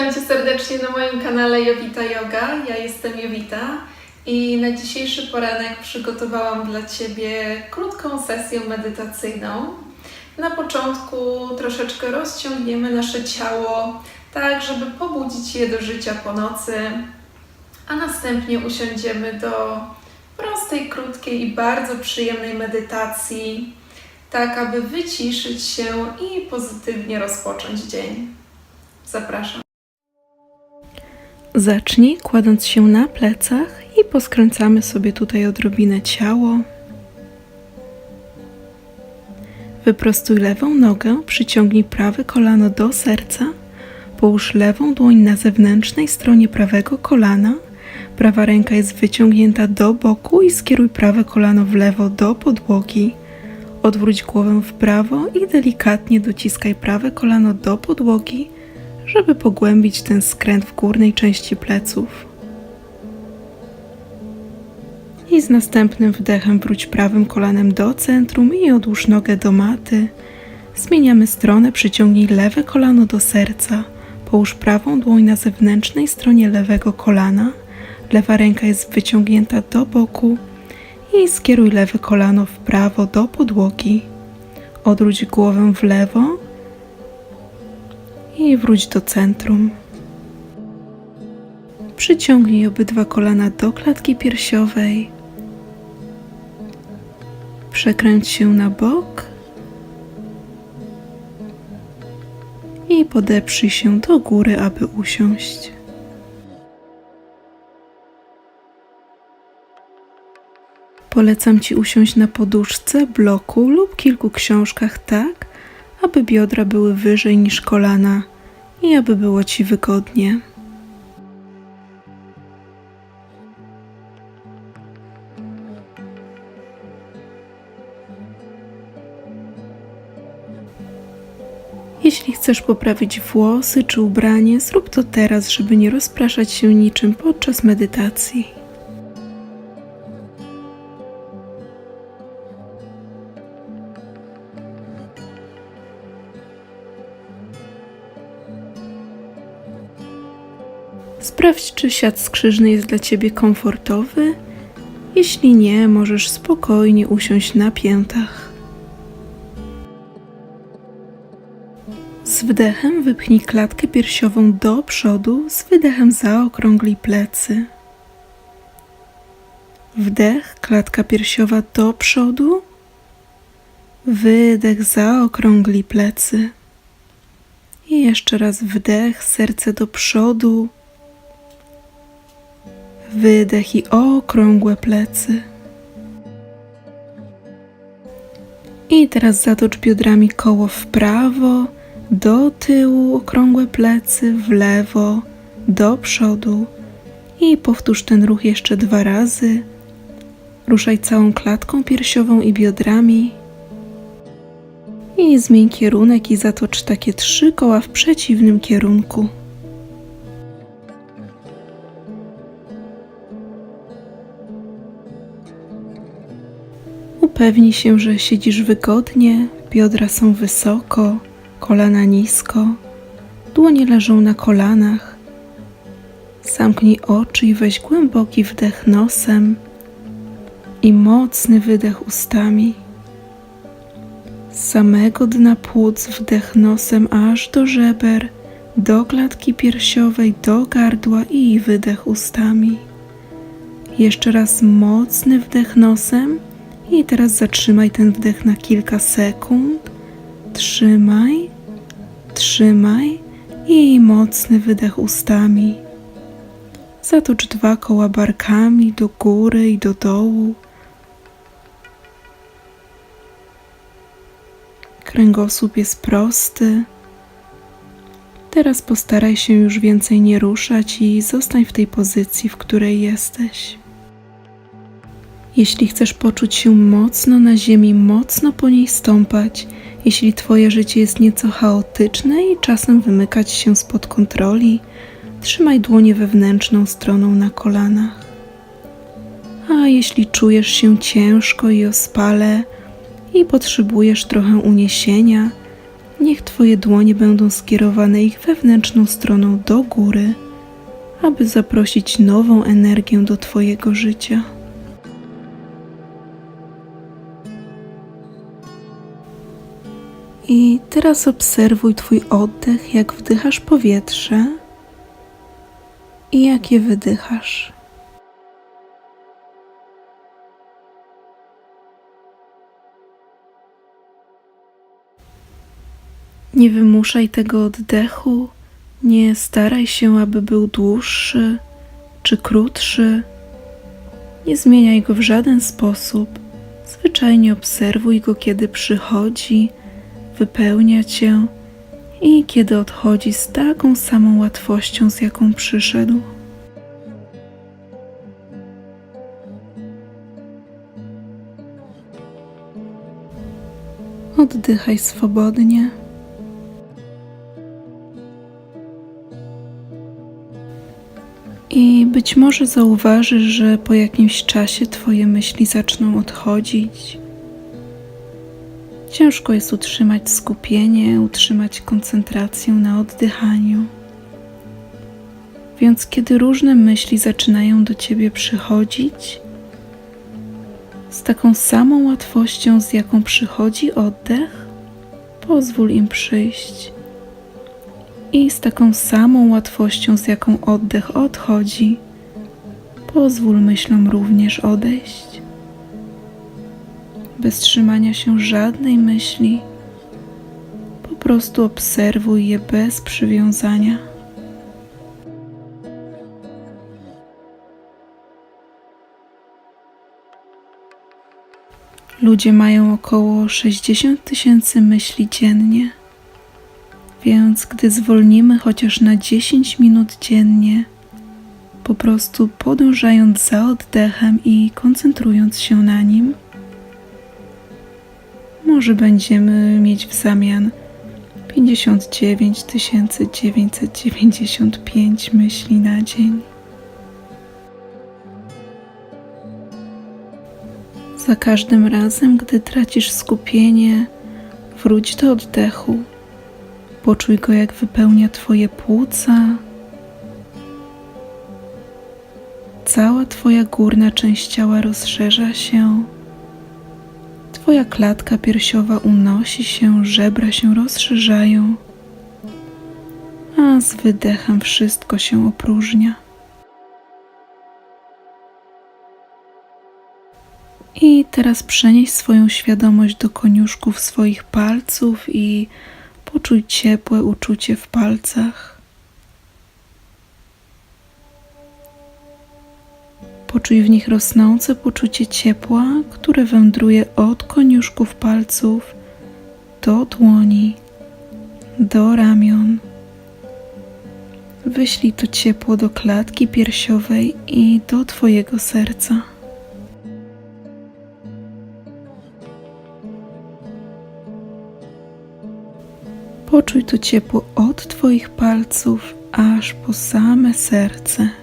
Witam Cię serdecznie na moim kanale Jowita Yoga. Ja jestem Jowita i na dzisiejszy poranek przygotowałam dla Ciebie krótką sesję medytacyjną. Na początku troszeczkę rozciągniemy nasze ciało, tak żeby pobudzić je do życia po nocy, a następnie usiądziemy do prostej, krótkiej i bardzo przyjemnej medytacji, tak aby wyciszyć się i pozytywnie rozpocząć dzień. Zapraszam. Zacznij kładąc się na plecach i poskręcamy sobie tutaj odrobinę ciało. Wyprostuj lewą nogę, przyciągnij prawe kolano do serca, połóż lewą dłoń na zewnętrznej stronie prawego kolana. Prawa ręka jest wyciągnięta do boku i skieruj prawe kolano w lewo do podłogi. Odwróć głowę w prawo i delikatnie dociskaj prawe kolano do podłogi, żeby pogłębić ten skręt w górnej części pleców. I z następnym wdechem wróć prawym kolanem do centrum i odłóż nogę do maty. Zmieniamy stronę, przyciągnij lewe kolano do serca. Połóż prawą dłoń na zewnętrznej stronie lewego kolana. Lewa ręka jest wyciągnięta do boku i skieruj lewe kolano w prawo do podłogi. Odwróć głowę w lewo i wróć do centrum. Przyciągnij obydwa kolana do klatki piersiowej. Przekręć się na bok i podeprzyj się do góry, aby usiąść. Polecam Ci usiąść na poduszce, bloku lub kilku książkach tak, aby biodra były wyżej niż kolana i aby było Ci wygodnie. Jeśli chcesz poprawić włosy czy ubranie, zrób to teraz, żeby nie rozpraszać się niczym podczas medytacji. Sprawdź, czy siat skrzyżny jest dla Ciebie komfortowy. Jeśli nie, możesz spokojnie usiąść na piętach. Z wdechem wypchnij klatkę piersiową do przodu, z wydechem zaokrąglij plecy. Wdech, klatka piersiowa do przodu, wydech, zaokrąglij plecy. I jeszcze raz wdech, serce do przodu, wydech i okrągłe plecy. I teraz zatocz biodrami koło w prawo, do tyłu, okrągłe plecy, w lewo, do przodu. I powtórz ten ruch jeszcze dwa razy. Ruszaj całą klatką piersiową i biodrami. I zmień kierunek i zatocz takie trzy koła w przeciwnym kierunku. Upewnij się, że siedzisz wygodnie, biodra są wysoko, kolana nisko, dłonie leżą na kolanach. Zamknij oczy i weź głęboki wdech nosem i mocny wydech ustami. Z samego dna płuc wdech nosem aż do żeber, do klatki piersiowej, do gardła i wydech ustami. Jeszcze raz mocny wdech nosem i teraz zatrzymaj ten wdech na kilka sekund. Trzymaj, trzymaj i mocny wydech ustami. Zatocz dwa koła barkami do góry i do dołu. Kręgosłup jest prosty. Teraz postaraj się już więcej nie ruszać i zostań w tej pozycji, w której jesteś. Jeśli chcesz poczuć się mocno na ziemi, mocno po niej stąpać, jeśli Twoje życie jest nieco chaotyczne i czasem wymykać się spod kontroli, trzymaj dłonie wewnętrzną stroną na kolanach. A jeśli czujesz się ciężko i ospale i potrzebujesz trochę uniesienia, Niech Twoje dłonie będą skierowane ich wewnętrzną stroną do góry, aby zaprosić nową energię do Twojego życia. I teraz obserwuj Twój oddech, jak wdychasz powietrze i jak je wydychasz. Nie wymuszaj tego oddechu, nie staraj się, aby był dłuższy czy krótszy. Nie zmieniaj go w żaden sposób. Zwyczajnie obserwuj go, kiedy przychodzi, wypełnia cię i kiedy odchodzi z taką samą łatwością, z jaką przyszedł. Oddychaj swobodnie. I być może zauważysz, że po jakimś czasie Twoje myśli zaczną odchodzić. Ciężko jest utrzymać skupienie, utrzymać koncentrację na oddychaniu. Więc kiedy różne myśli zaczynają do Ciebie przychodzić, z taką samą łatwością, z jaką przychodzi oddech, pozwól im przyjść i z taką samą łatwością, z jaką oddech odchodzi, pozwól myślom również odejść. Bez trzymania się żadnej myśli, po prostu obserwuj je bez przywiązania. Ludzie mają około 60 tysięcy myśli dziennie. Więc gdy zwolnimy chociaż na 10 minut dziennie, po prostu podążając za oddechem i koncentrując się na nim, może będziemy mieć w zamian 59 995 myśli na dzień. Za każdym razem, gdy tracisz skupienie, wróć do oddechu Poczuj go, jak wypełnia Twoje płuca. Cała Twoja górna część ciała rozszerza się. Twoja klatka piersiowa unosi się, żebra się rozszerzają, a z wydechem wszystko się opróżnia. I teraz przenieś swoją świadomość do koniuszków swoich palców i Poczuj ciepłe uczucie w palcach. Poczuj w nich rosnące poczucie ciepła, które wędruje od koniuszków palców do dłoni, do ramion. Wyślij to ciepło do klatki piersiowej i do Twojego serca. Poczuj to ciepło od Twoich palców aż po same serce.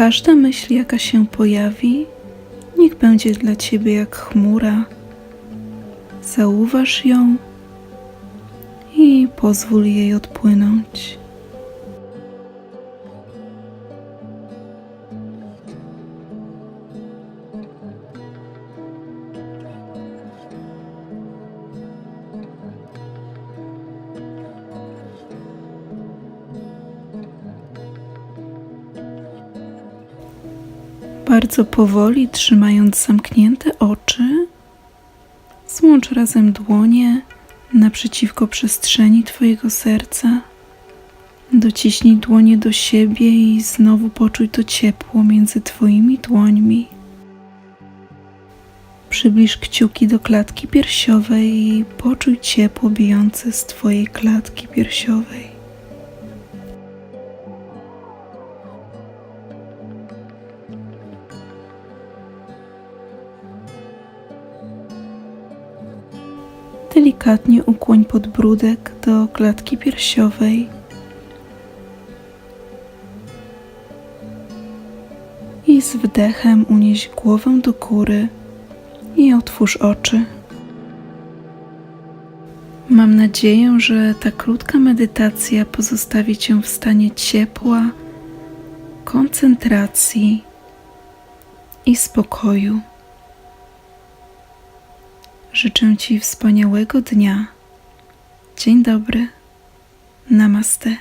Każda myśl, jaka się pojawi, niech będzie dla Ciebie jak chmura. Zauważ ją i pozwól jej odpłynąć. Bardzo powoli, trzymając zamknięte oczy, złącz razem dłonie naprzeciwko przestrzeni Twojego serca. Dociśnij dłonie do siebie i znowu poczuj to ciepło między Twoimi dłońmi. Przybliż kciuki do klatki piersiowej i poczuj ciepło bijące z Twojej klatki piersiowej. Delikatnie ukłoń podbródek do klatki piersiowej. I z wdechem unieś głowę do góry i otwórz oczy. Mam nadzieję, że ta krótka medytacja pozostawi Cię w stanie ciepła, koncentracji i spokoju. Życzę Ci wspaniałego dnia. Dzień dobry. Namaste.